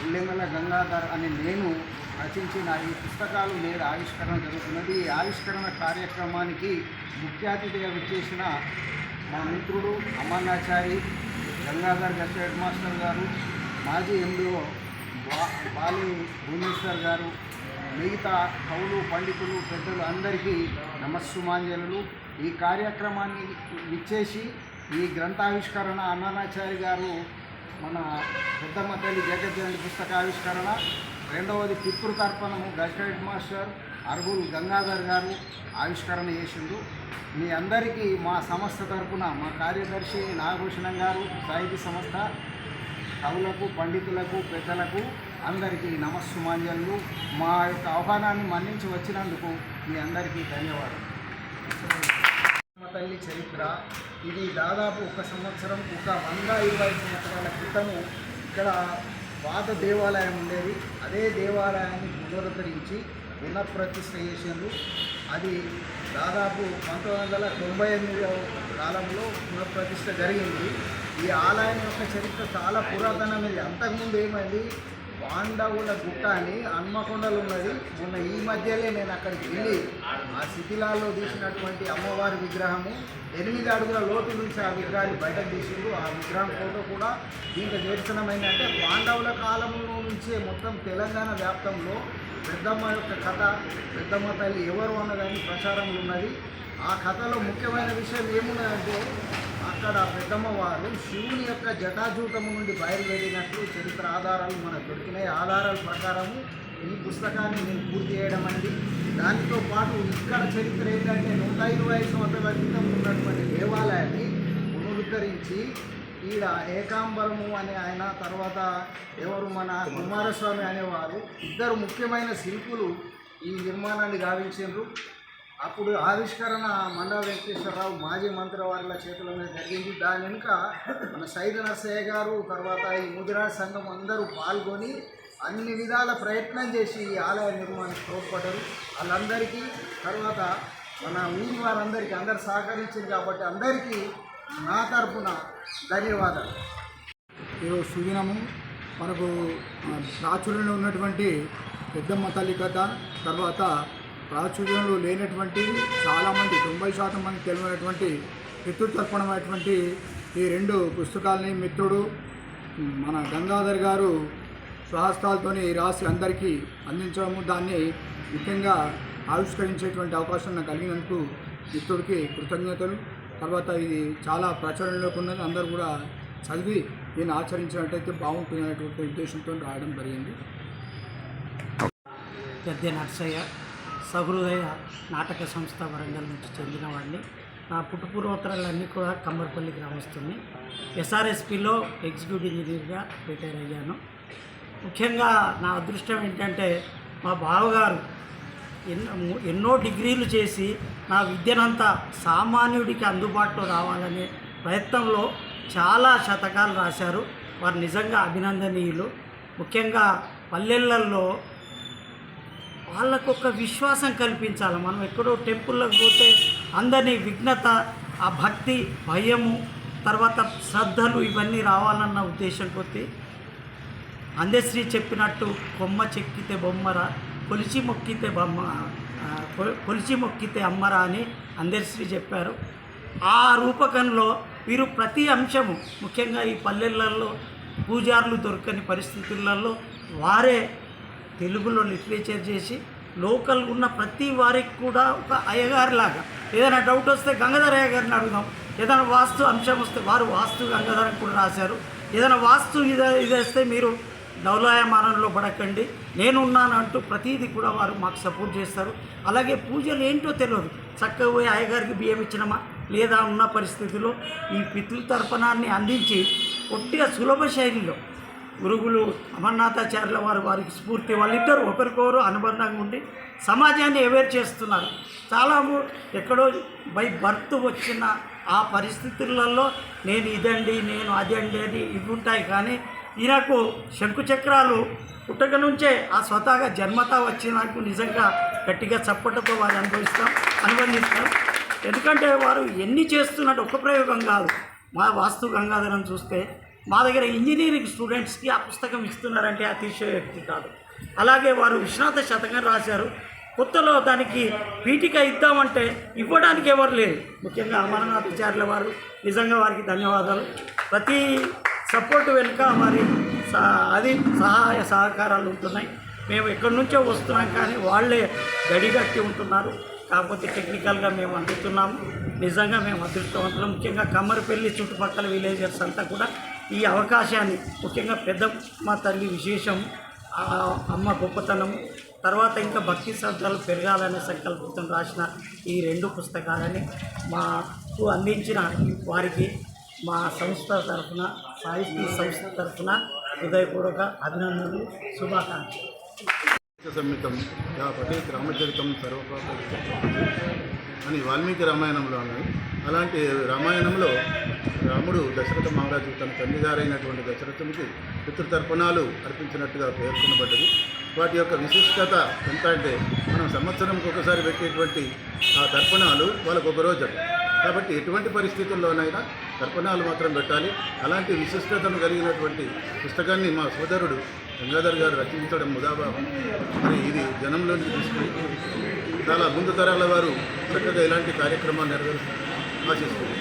ఉల్లెమల గంగాధర్ అని నేను రచించిన ఈ పుస్తకాలు నేడు ఆవిష్కరణ జరుగుతున్నది. ఈ ఆవిష్కరణ కార్యక్రమానికి ముఖ్య అతిథిగా విచ్చేసిన మా మిత్రుడు అమర్నాచారి గంగాధర్ గత హెడ్ మాస్టర్ గారు మాజీ ఎండిఓ బా బాలి భువనేశ్వర్ గారు మిగతా కవులు పండితులు పెద్దలు అందరికీ నమస్సుమాంజలు ఈ కార్యక్రమాన్ని విచ్చేసి ఈ గ్రంథావిష్కరణ అమర్నాచారి గారు మన పెద్దమ్మ తల్లి జగజ్జనుడి పుస్తక ఆవిష్కరణ రెండవది పితృతర్పణము guest head master Arbul Gangadhar గారు ఆవిష్కరణ చేసిండు. మీ అందరికీ మా సంస్థ తరపున మా కార్యదర్శి నాగభూషణం గారు సాహితీ సంస్థ కవులకు పండితులకు పెద్దలకు అందరికీ నమస్సుమాంజలు. మా యొక్క ఆహ్వానాన్ని మన్నించి వచ్చినందుకు మీ అందరికీ ధన్యవాదాలు తల్లి చరిత్ర. ఇది దాదాపు ఒక సంవత్సరం ఒక వంద ఇరవై సంవత్సరాల క్రితము ఇక్కడ పాత దేవాలయం ఉండేది. అదే దేవాలయాన్ని పునరుద్ధరించి పునఃప్రతిష్ఠ చేసిండ్రు అది దాదాపు పంతొమ్మిది వందల తొంభై ఎనిమిదవ కాలంలో పునఃప్రతిష్ఠ జరిగింది. ఈ ఆలయం యొక్క చరిత్ర చాలా పురాతనమైనది అంతకుముందు ఏమైంది? పాండవుల గుట్ట అని హన్మకొండలు ఉన్నది. మొన్న ఈ మధ్యలే నేను అక్కడికి వెళ్ళి ఆ శిథిలాల్లో తీసినటువంటి అమ్మవారి విగ్రహము ఎనిమిది అడుగుల లోతు నుంచి ఆ విగ్రహాన్ని బయటకు తీసిండ్రు. ఆ విగ్రహం ఫోటో కూడా దీంట్లో నిరసనమైంది అంటే పాండవుల కాలంలో నుంచే మొత్తం తెలంగాణ వ్యాప్తంలో పెద్దమ్మ యొక్క కథ పెద్దమ్మ తల్లి ఎవరు అన్నదాన్ని ప్రచారంలో ఉన్నది. ఆ కథలో ముఖ్యమైన విషయం ఏమున్నదంటే అక్కడ పెద్దమ్మ వారు శివుని యొక్క జటాజూటము నుండి బయలుదేరినట్లు చరిత్ర ఆధారాలు మనకు దొరికినాయి. ఆధారాల ప్రకారము ఈ పుస్తకాన్ని నేను పూర్తి చేయడం అండి. దానితో పాటు ఇక్కడ చరిత్ర ఏంటంటే నూట ఇరవై సంవత్సరాల క్రితం ఉన్నటువంటి దేవాలయాన్ని పునరుద్ధరించి ఈడ ఏకాంబరము అనే ఆయన తర్వాత ఎవరు మన కుమారస్వామి అనేవారు ఇద్దరు ముఖ్యమైన శిల్పులు ఈ నిర్మాణాన్ని గావించారు అప్పుడు ఆవిష్కరణ మండా వెంకటేశ్వరరావు మాజీ మంత్రి వారిల చేతుల మీద జరిగింది. దాని వెనుక మన సైద నర్సయ్య గారు తర్వాత ఈ ముదిరాజ్ సంఘం అందరూ పాల్గొని అన్ని విధాల ప్రయత్నం చేసి ఈ ఆలయ నిర్మాణానికి తోడ్పడ్డారు. వాళ్ళందరికీ తర్వాత మన ఊరి వారందరికీ అందరు సహకరించింది కాబట్టి అందరికీ నా తరపున ధన్యవాదాలు. ఈరోజు సుదినము మనకు ప్రాచుర్యంలో ఉన్నటువంటి పెద్దమ్మ తల్లి కథ తర్వాత ప్రాచుర్యంలో లేనటువంటి చాలామంది తొంభై శాతం మంది తెలియనటువంటి పితృతర్పణమైనటువంటి ఈ రెండు పుస్తకాలని మిత్రుడు మన గంగాధర్ గారు స్వహస్తాలతోని రాసి అందరికీ అందించడము దాన్ని ముఖ్యంగా ఆవిష్కరించేటువంటి అవకాశం నాకు కలిగినందుకు మిత్రుడికి కృతజ్ఞతలు. తర్వాత ఇది చాలా ప్రచారంలోకి ఉన్నది. అందరూ కూడా చదివి దీన్ని ఆచరించినట్టయితే బాగుంటుంది అనేటువంటి ఉద్దేశంతో రాయడం జరిగింది. పెద్ద నర్సయ్య సహృదయ నాటక సంస్థ వరంగల్ నుంచి చెందినవాడిని నా పుట్టుపూర్వోత్తరాలన్నీ కూడా కమ్మర్పల్లి గ్రామస్తుంది ఎస్ఆర్ఎస్పిలో ఎగ్జిక్యూటివ్ ఇంజనీర్గా రిటైర్ అయ్యాను. ముఖ్యంగా నా అదృష్టం ఏంటంటే మా బావగారు ఎన్నో ఎన్నో డిగ్రీలు చేసి నా విద్యనంతా సామాన్యుడికి అందుబాటులో రావాలనే ప్రయత్నంలో చాలా శతకాలు రాశారు. వారు నిజంగా అభినందనీయులు. ముఖ్యంగా పల్లెళ్ళల్లో వాళ్ళకు ఒక విశ్వాసం కల్పించాలి. మనం ఎక్కడో టెంపుల్లోకి పోతే అందరినీ విఘ్నత ఆ భక్తి భయము తర్వాత శ్రద్ధలు ఇవన్నీ రావాలన్న ఉద్దేశం కొద్దీ అందశ్రీ చెప్పినట్టు కొమ్మ చెక్కితే బొమ్మరా కొలిచి మొక్కితే బొమ్మ కొలిచి మొక్కితే అమ్మరా అని అందరిశ్రీ చెప్పారు. ఆ రూపకంలో వీరు ప్రతి అంశము ముఖ్యంగా ఈ పల్లెలలో పూజారులు దొరకని పరిస్థితులలో వారే తెలుగులో లిటరేచర్ చేసి లోకల్ ఉన్న ప్రతి వారికి కూడా ఒక అయ్యగారిలాగా. ఏదైనా డౌట్ వస్తే గంగాధర అయ్యగారిని అడుగుదాం. ఏదైనా వాస్తు అంశం వస్తే వారు వాస్తు గంగాధర కూడా రాశారు. ఏదైనా వాస్తు ఇది ఇది వస్తే మీరు డౌలాయమానంలో పడకండి. నేనున్నాను అంటూ ప్రతీది కూడా వారు మాకు సపోర్ట్ చేస్తారు. అలాగే పూజలు ఏంటో తెలియదు. చక్కగా పోయి అయ్యగారికి బియ్యం ఇచ్చినమా? లేదా ఉన్న పరిస్థితిలో ఈ పితృతర్పణాన్ని అందించి ఒట్టిగా సులభ శైలిలో గురుగులు అమర్నాథాచార్యుల వారు వారికి స్ఫూర్తి వాళ్ళిద్దరు ఒకరికొకరు అనుబంధంగా ఉండి సమాజాన్ని అవేర్ చేస్తున్నారు. చాలా ఎక్కడో బై బర్త్ వచ్చిన ఆ పరిస్థితులలో నేను ఇదండి నేను అదండి అని ఇవి ఉంటాయి కానీ ఈయనకు శంకుచక్రాలు పుట్టక నుంచే ఆ స్వతహాగా జన్మతా వచ్చినందుకు నిజంగా గట్టిగా చప్పటతో వారు అనుభవిస్తాం అనుబంధిస్తాం. ఎందుకంటే వారు ఎన్ని చేస్తున్నట్టు ఒక ప్రయోగం కాదు. మా వాస్తు గంగాధరం చూస్తే మా దగ్గర ఇంజనీరింగ్ స్టూడెంట్స్కి ఆ పుస్తకం ఇస్తున్నారంటే అతిశయోక్తి కాదు. అలాగే వారు విశ్వనాథ శతకం రాశారు. కొత్తలో దానికి పీఠిక ఇద్దామంటే ఇవ్వడానికి ఎవరు లేరు. ముఖ్యంగా అమరనాథాచార్యుల వారు. నిజంగా వారికి ధన్యవాదాలు. ప్రతి సపోర్ట్ వెనుక మరి స- అది సహాయ సహకారాలు ఉంటున్నాయి. మేము ఎక్కడి నుంచో వస్తున్నాం కానీ వాళ్ళే గడిగట్టి ఉంటున్నారు. కాకపోతే టెక్నికల్గా మేము అందుతున్నాము. నిజంగా మేము అదృష్టవంతులు. ముఖ్యంగా కమ్మరిపల్లి చుట్టుపక్కల విలేజర్స్ అంతా కూడా ఈ అవకాశాన్ని ముఖ్యంగా పెద్ద మా తల్లి విశేషం అమ్మ గొప్పతనం తర్వాత ఇంకా భక్తి శ్రద్ధలు పెరగాలనే సంకల్పంతో రాసిన ఈ రెండు పుస్తకాలని మాకు అందించిన వారికి మా సంస్థ తరఫున సాహితీ సంస్థ తరఫున హృదయపూర్వక అభినందనలు శుభాకాంక్షలు. సంహితం యా పఠేత్ రామచరితం సర్వపాప అని వాల్మీకి రామాయణంలో ఉన్నది అలాంటి రామాయణంలో రాముడు దశరథ మహారాజు తన తండ్రిగారైనటువంటి దశరథునికి పితృతర్పణాలు అర్పించినట్టుగా పేర్కొనబడ్డది. వాటి యొక్క విశిష్టత ఎంత అంటే మనం సంవత్సరంకి ఒకసారి పెట్టేటువంటి ఆ తర్పణాలు వాళ్ళకు ఒక రోజు కాబట్టి ఎటువంటి పరిస్థితుల్లోనైనా తర్పణాలు మాత్రం పెట్టాలి. అలాంటి విశిష్టతను కలిగినటువంటి పుస్తకాన్ని మా సోదరుడు గంగాధర్ గారు రచించడం ముదాభావం మరి ఇది జనంలోనికి తీసుకుని చాలా ముందు తరాల వారు చక్కగా ఇలాంటి కార్యక్రమాలు నెరవేరుస్తారు. ఆశిస్తుంది